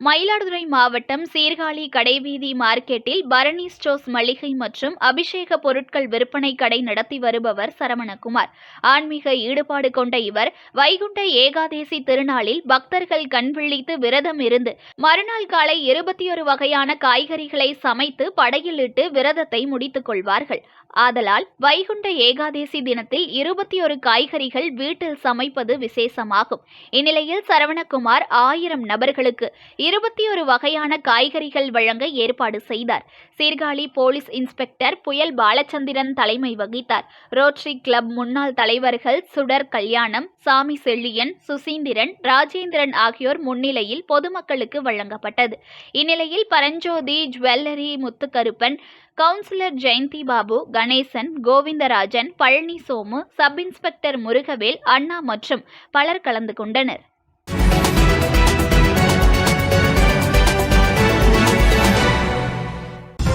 Mayiladuthurai மாவட்டம் சீர்காழி கடைவீதி மார்க்கெட்டில் பரணி ஸ்டோர்ஸ் மளிகை மற்றும் அபிஷேக பொருட்கள் விற்பனை கடை நடத்தி வருபவர் சரவணகுமார். ஆன்மீக ஈடுபாடு கொண்ட இவர் வைகுண்ட ஏகாதேசி திருநாளில் பக்தர்கள் கண் விழித்து விரதம் இருந்து மறுநாள் காலை இருபத்தி ஒரு வகையான காய்கறிகளை சமைத்து படையிலிட்டு விரதத்தை முடித்துக் கொள்வார்கள். ஆதலால் வைகுண்ட ஏகாதேசி தினத்தில் இருபத்தி ஒரு காய்கறிகள் வீட்டில் சமைப்பது விசேஷமாகும். இந்நிலையில் சரவணகுமார் ஆயிரம் நபர்களுக்கு இருபத்தி ஒரு வகையான காய்கறிகள் வழங்க ஏற்பாடு செய்தார். சீர்காழி போலீஸ் இன்ஸ்பெக்டர் புயல் பாலச்சந்திரன் தலைமை வகித்தார். ரோட்ரி கிளப் முன்னாள் தலைவர்கள் சுடர் கல்யாணம் சாமி செல்லியன் சுசீந்திரன் ராஜேந்திரன் ஆகியோர் முன்னிலையில் பொதுமக்களுக்கு வழங்கப்பட்டது. இந்நிலையில் Paranjothi jewellery Muthukaruppan councillor Jayanthi Babu Ganesan Govindarajan Palani Somu sub inspector Murugavel அண்ணா மற்றும் பலர் கலந்து கொண்டனர்.